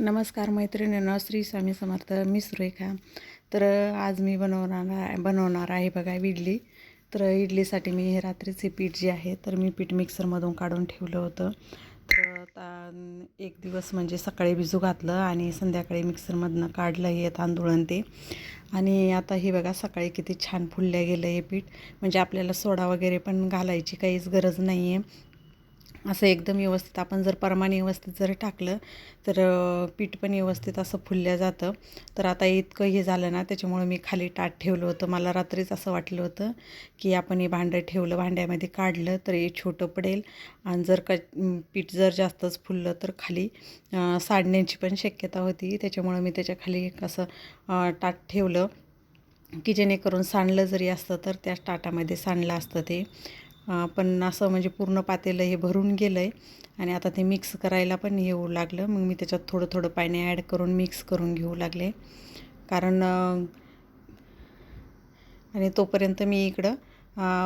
नमस्कार मैत्रिणींनो श्री स्वामी समर्थ मी सुरेखा. तर आज मी बनवणार आहे बनवणार आहे बघा इडली. तर इडलीसाठी मी हे रात्रीचे पीठ जे आहे तर मी पीठ मिक्सरमधून काढून ठेवलं होतं. तर आता एक दिवस म्हणजे सकाळी भिजू घातलं आणि संध्याकाळी मिक्सरमधनं काढलं हे तांदूळ आणि ते. आणि आता हे बघा सकाळी किती छान फुलल्या गेलं हे पीठ. म्हणजे आपल्याला सोडा वगैरे पण घालायची काहीच गरज नाही आहे असं एकदम व्यवस्थित आपण जर परमाने व्यवस्थित जर टाकलं तर पीठ पण व्यवस्थित असं फुलल्या जातं. तर आता इतकं हे झालं ना त्याच्यामुळं मी खाली ताट ठेवलं होतं. मला रात्रीच असं वाटलं होतं की आपण हे भांडं ठेवलं भांड्यामध्ये काढलं तर हे छोटं पडेल. आणि जर का पीठ जर जास्तच फुललं तर खाली सांडण्याची पण शक्यता होती. त्याच्यामुळं मी त्याच्याखाली एक ताट ठेवलं की जेणेकरून सांडलं जरी असतं तर त्या ताटामध्ये सांडलं असतं ते. पण असं म्हणजे पूर्ण पातेलं हे भरून गेलं आहे आणि आता ते मिक्स करायला पण येऊ लागलं. मग मी त्याच्यात थोडं थोडं पाणी ॲड करून मिक्स करून घेऊ लागले. कारण आणि तोपर्यंत मी इकडं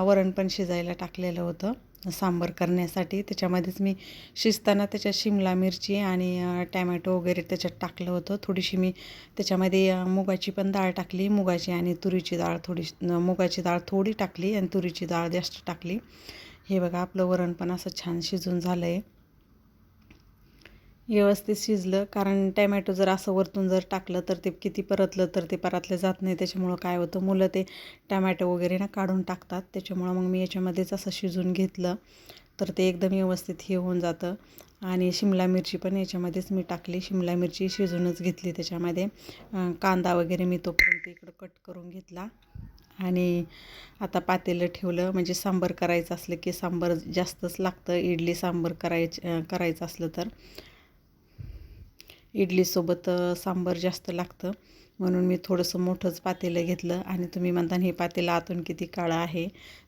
वरण पण शिजायला टाकलेलं होतं. सांबर करण्यासाठी. त्याच्यामध्येच मी शिजताना त्याच्यात शिमला मिरची आणि टॅमॅटो वगैरे त्याच्यात टाकलं होतं. थोडीशी मी त्याच्यामध्ये मुगाची पण डाळ टाकली. मुगाची आणि तुरीची डाळ थोडी मुगाची डाळ थोडी टाकली आणि तुरीची डाळ जास्त टाकली. हे बघा आपलं वरण पण असं छान शिजून झालं आहे व्यवस्थित शिजलं कारण टॅमॅटो जर असं वरतून जर टाकलं तर ते किती परतलं तर ते परतलं जात नाही. त्याच्यामुळं काय होतं मुलं ते टॅमॅटो वगैरे ना काढून टाकतात. त्याच्यामुळं मग मी याच्यामध्येच असं शिजून घेतलं. तर ते एकदम व्यवस्थित हे होऊन जातं. आणि शिमला मिरची पण याच्यामध्येच मी टाकली. शिमला मिरची शिजूनच घेतली त्याच्यामध्ये. कांदा वगैरे मी तोपर्यंत इकडं कट करून घेतला. आणि आता पातेलं ठेवलं. म्हणजे सांबर करायचं असलं की सांबर जास्तच लागतं. इडली सांबर करायचं करायचं असलं तर. इडलीसोबत अ, सांबार जास्त लागतं. म्हणून मी थोडंसं मोठंच पातेलं घेतलं. आणि तुम्ही म्हणता हे पातेलं आतून किती काळं आहे.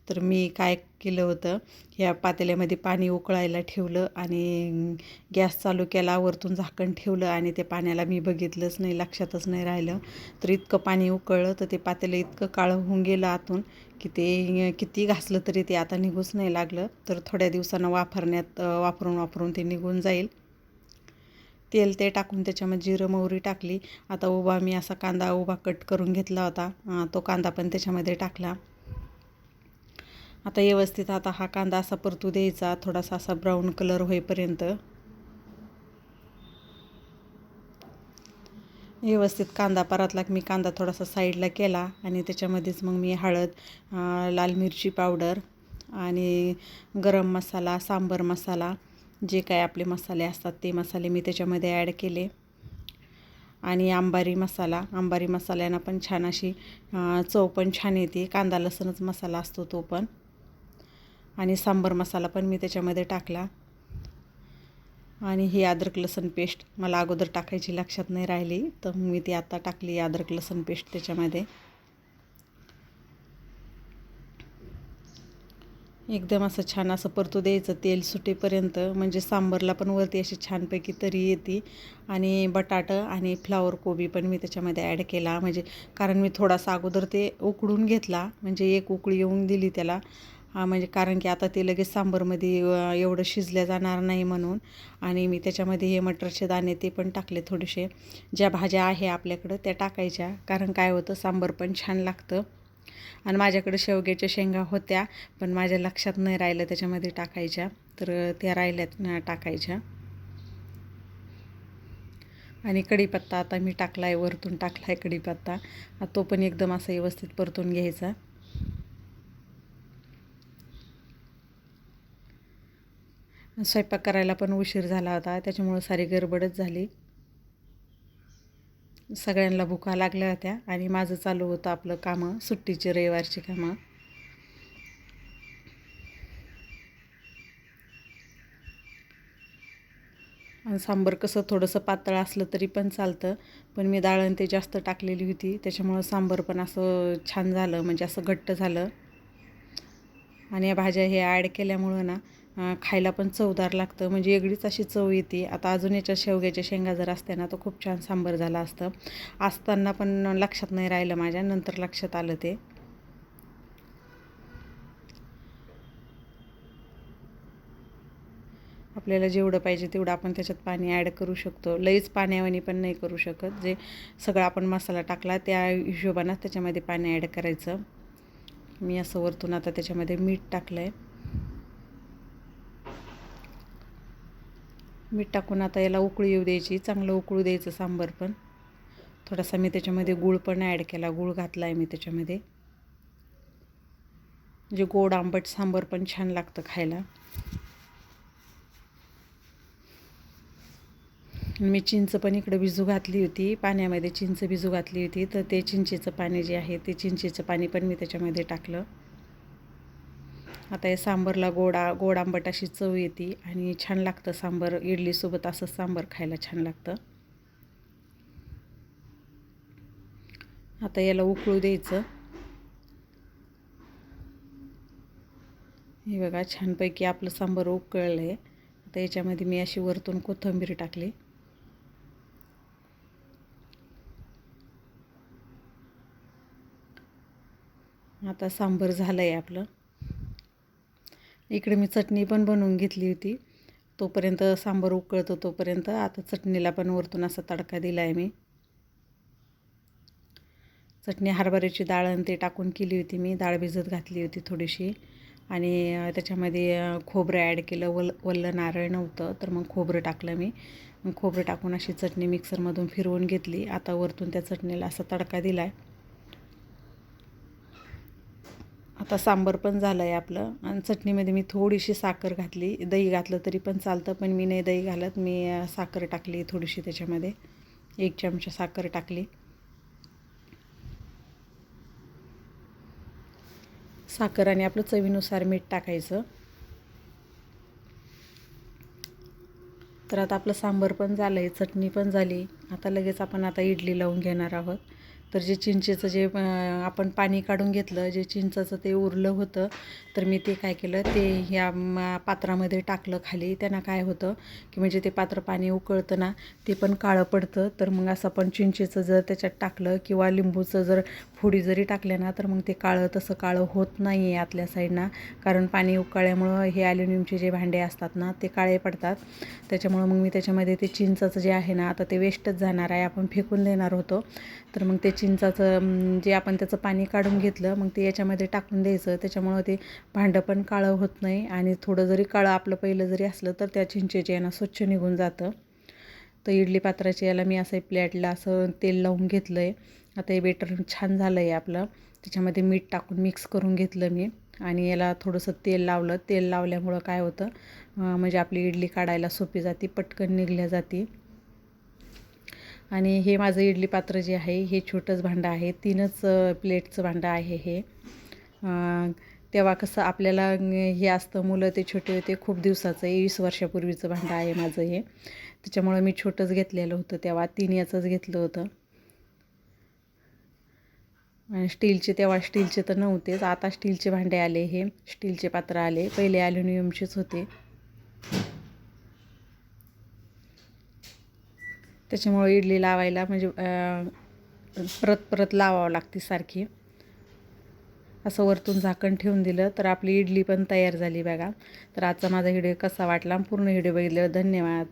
तर मी काय केलं होतं ह्या पातेल्यामध्ये पाणी उकळायला ठेवलं आणि गॅस चालू केला वरतून झाकण ठेवलं आणि ते पाण्याला मी बघितलंच नाही लक्षातच नाही राहिलं. तर इतकं पाणी उकळलं तर ते पातेलं इतकं काळं होऊन गेलं आतून की ते किती घासलं तरी ते आता निघूच नाही लागलं. तर थोड्या दिवसानं वापरण्यात वापरून वापरून ते निघून जाईल. तेल ते टाकून त्याच्यामध्ये जिरं मोहरी टाकली. आता उभा मी असा कांदा उभा कट करून घेतला होता. तो कांदा पण त्याच्यामध्ये टाकला. आता व्यवस्थित आता हा कांदा असा परतू द्यायचा. थोडासा असा ब्राऊन कलर होईपर्यंत. व्यवस्थित कांदा परातला मी कांदा थोडासा साईडला केला आणि त्याच्यामध्येच मग मी हळद लाल मिरची पावडर आणि गरम मसाला सांबर मसाला जे काय आपले मसाले असतात ते मसाले मी त्याच्यामध्ये ॲड केले. आणि आंबारी मसाला आंबारी मसाल्यानं पण छान अशी चव पण छान येते. कांदा लसणच मसाला असतो तो पण. आणि सांबर मसाला पण मी त्याच्यामध्ये टाकला. आणि ही अद्रक लसण पेस्ट मला अगोदर टाकायची लक्षात नाही राहिली तर मी ती आता टाकली अद्रक लसण पेस्ट त्याच्यामध्ये. एकदम असं छान असं परतू द्यायचं तेल सुटेपर्यंत. म्हणजे सांबरला पण वरती अशी छानपैकी तरी येते. आणि बटाटं आणि फ्लावर कोबी पण मी त्याच्यामध्ये ॲड केला. म्हणजे कारण मी थोडासा अगोदर ते उकडून घेतला. म्हणजे एक उकळी येऊन दिली त्याला. म्हणजे कारण की आता ते लगेच सांबरमध्ये एवढं शिजल्या जाणार नाही म्हणून. आणि मी त्याच्यामध्ये हे मटरचे दाणे ते पण टाकले थोडेसे. ज्या भाज्या आहे आपल्याकडं त्या टाकायच्या. कारण काय होतं सांबर पण छान लागतं. आणि माझ्याकडे शेवग्याच्या शेंगा होत्या पण माझ्या लक्षात नाही राहिलं त्याच्यामध्ये टाकायच्या. तर त्या राहिल्यात ना टाकायच्या. आणि कढीपत्ता आता मी टाकला आहे वरतून टाकला आहे कढीपत्ता तो पण एकदम असं व्यवस्थित परतून घ्यायचा. स्वयंपाक करायला पण उशीर झाला होता त्याच्यामुळं सारी गडबडच झाली. सगळ्यांना भुका लागल्या होत्या आणि माझं चालू होतं आपलं कामं सुट्टीची रविवारची कामं. आणि सांबर कसं थोडंसं पातळ असलं तरी पण चालतं पण मी डाळण ते जास्त टाकलेली होती त्याच्यामुळं सांबर पण असं छान झालं म्हणजे असं घट्ट झालं. आणि या भाज्या हे ॲड केल्यामुळं ना खायला पण चवदार लागतं. म्हणजे वेगळीच अशी चव येते. आता अजून याच्या शेवग्याच्या शेंगा जर असत्या ना तर खूप छान सांबर झाला असतं. असताना पण लक्षात नाही राहिलं माझ्या नंतर लक्षात आलं ते. आपल्याला जेवढं पाहिजे तेवढं आपण त्याच्यात पाणी ॲड करू शकतो. लईच पाण्यावानी पण नाही करू शकत. जे सगळं आपण मसाला टाकला त्या हिशोबानं त्याच्यामध्ये पाणी ॲड करायचं. मी असं वरतून आता त्याच्यामध्ये मीठ टाकलं आहे मीठ टाकून आता याला उकळी येऊ द्यायची चांगलं उकळू द्यायचं सांबर पण. थोडासा मी त्याच्यामध्ये गूळ पण ॲड केला गूळ घातला आहे मी त्याच्यामध्ये. जे गोड आंबट सांबर पण छान लागतं खायला. मी चिंच पण इकडं भिजू घातली होती पाण्यामध्ये चिंच भिजू घातली होती तर ते चिंचेचं पाणी जे आहे ते चिंचेचं पाणी पण मी त्याच्यामध्ये टाकलं. आता या सांबरला गोडा गोड आंबट अशी चव येते आणि छान लागतं सांबर. इडलीसोबत असं सांबर खायला छान लागतं. आता याला उकळू द्यायचं. हे बघा छानपैकी आपलं सांबर उकळलं आहे आता याच्यामध्ये मी अशी वरतून कोथिंबीर टाकली. आता सांबर झालं आहे आपलं. इकडे मी चटणी पण बनवून घेतली होती. तोपर्यंत सांबर उकळतो तोपर्यंत आता चटणीला पण वरतून असा तडका दिला आहे मी. चटणी हरभऱ्याची डाळ आणि ते टाकून केली होती मी. डाळ भिजत घातली होती थोडीशी. आणि त्याच्यामध्ये खोबरं ॲड केलं. वल वल्लं नारळ नव्हतं तर मग खोबरं टाकलं मी. मग खोबरं टाकून अशी चटणी मिक्सरमधून फिरवून घेतली. आता वरतून त्या चटणीला असा तडका दिला आहे आता सांबर पण झालं आहे आपलं. आणि चटणीमध्ये मी थोडीशी साखर घातली. दही घातलं तरी पण चालतं पण मी नाही दही घालत. मी साखर टाकली थोडीशी त्याच्यामध्ये. एक चमचा साखर टाकली. साखर आणि आपलं चवीनुसार मीठ टाकायचं. तर आता आपलं सांबर पण झालं आहे चटणी पण झाली. आता लगेच आपण आता इडली लावून घेणार आहोत. तर जे चिंचेचं जे आपण पाणी काढून घेतलं जे चिंचाचं ते उरलं होतं तर मी ते काय केलं ते ह्या पात्रामध्ये टाकलं खाली. त्यांना काय होतं की म्हणजे ते पात्र पाणी उकळतं ना ते पण काळं पडतं. तर मग असं पण चिंचेचं जर त्याच्यात टाकलं किंवा लिंबूचं जर फोडी जरी टाकल्या ना तर मग ते काळं तसं काळं होत नाही आहे आतल्या साईडना कारण पाणी उकळल्यामुळं हे ॲल्युमिनियमचे जे भांडे असतात ना ते काळे पडतात. त्याच्यामुळं मग मी त्याच्यामध्ये ते चिंचाचं जे आहे ना आता ते वेस्टच जाणार आहे. आपण फेकून देणार होतो. तर मग ते चिंचाचं जे आपण त्याचं पाणी काढून घेतलं मग ते याच्यामध्ये टाकून द्यायचं. त्याच्यामुळं ते भांडं पण काळं होत नाही आणि थोडं जरी काळं आपलं पहिलं जरी असलं तर त्या चिंचेचे यांना स्वच्छ निघून जातं. तर इडली पात्राचे याला मी असं प्लेटला असं तेल लावून घेतलं आहे आता हे बेटर छान झालं आहे आपलं. त्याच्यामध्ये मीठ टाकून मिक्स करून घेतलं मी आणि याला थोडंसं तेल लावलं. तेल लावल्यामुळं काय होतं म्हणजे आपली इडली काढायला सोपी जाते पटकन निघल्या जाते. आणि हे माझं इडली पात्र जे आहे हे छोटंच भांडं आहे. तीनच प्लेटचं भांडं आहे हे. तेव्हा कसं आपल्याला हे असतं मुलं ते छोटे होते खूप दिवसाचं आहे वीस वर्षापूर्वीचं भांडं आहे माझं हे. त्याच्यामुळं मी छोटंच घेतलेलं होतं तेव्हा तीन याचंच घेतलं होतं. आणि स्टीलचे तेव्हा स्टीलचे तर नव्हतेच आता स्टीलचे भांडे आले हे स्टीलचे पात्र आले. पहिले ॲल्युमिनियमचेच होते. त्याच्यामुळं इडली लावायला म्हणजे परत परत लावावं लागते सारखी. असं वरतून झाकण ठेवून दिलं तर आपली इडली पण तयार झाली बघा. तर आजचा माझा व्हिडिओ कसा वाटला? पूर्ण व्हिडिओ बघितल्यावर धन्यवाद.